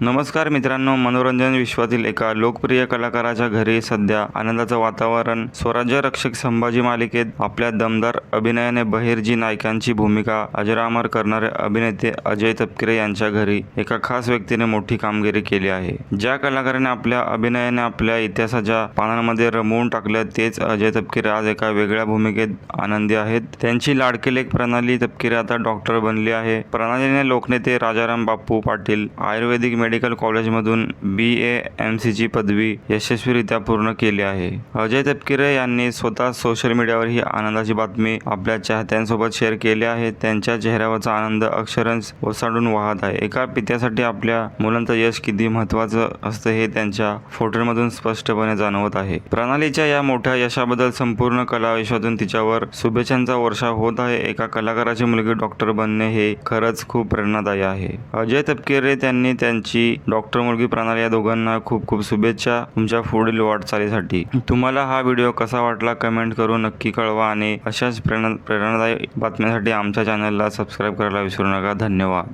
नमस्कार मित्रांनो मनोरंजन विश्वातील एका लोकप्रिय कलाकाराच्या घरी सध्या आनंदाचं वातावरण. स्वराज्य रक्षक संभाजी मालिकेत आपल्या दमदार अभिनयाने बहिर्जी नायकांची भूमिका अजरामर करणारे अभिनेते अजय तपकिरे यांच्या घरी एका खास व्यक्तीने मोठी कामगिरी केली आहे. ज्या कलाकाराने आपल्या अभिनयाने आपल्या इतिहासाच्या पानांमध्ये रमवून टाकलं तेच अजय तपकिरे आज एका वेगळ्या भूमिकेत आनंदी आहेत. त्यांची लाडकी लेख प्रणाली तपकिरे आता डॉक्टर बनली आहे. प्रणालीने लोकनेते राजाराम बापू पाटील आयुर्वेदिक मेडिकल कॉलेजमधून बी ए एम सीची पदवी यशस्वीरित्या पूर्ण केली आहे. अजय तपकिरे यांनी स्वतः सोशल मीडियावर ही आनंदाची बातमी आपल्या चाहत्यांसोबत शेअर केली आहे. त्यांच्या चेहऱ्यावरचा आनंद अक्षरंश ओसाडून वाहत आहे. एका पित्यासाठी आपल्या मुलांचं यश किती महत्त्वाचं असतं हे त्यांच्या फोटोमधून स्पष्टपणे जाणवत आहे. प्रणालीच्या या मोठ्या यशाबद्दल संपूर्ण कला विश्वातून तिच्यावर शुभेच्छांचा वर्षा होत आहे. एका कलाकाराची मुलगी डॉक्टर बनणे हे खरंच खूप प्रेरणादायी आहे. अजय तपकिरे त्यांनी त्यांची डॉक्टर मुलगी प्रणाली या दोघांना खूप खूप शुभेच्छा तुमच्या पुढील वाटचालीसाठी. तुम्हाला हा व्हिडिओ कसा वाटला कमेंट करून नक्की कळवा आणि अशाच प्रेरणा प्रेरणादायी बातम्यांसाठी आमच्या चॅनलला सबस्क्राईब करायला विसरू नका. धन्यवाद.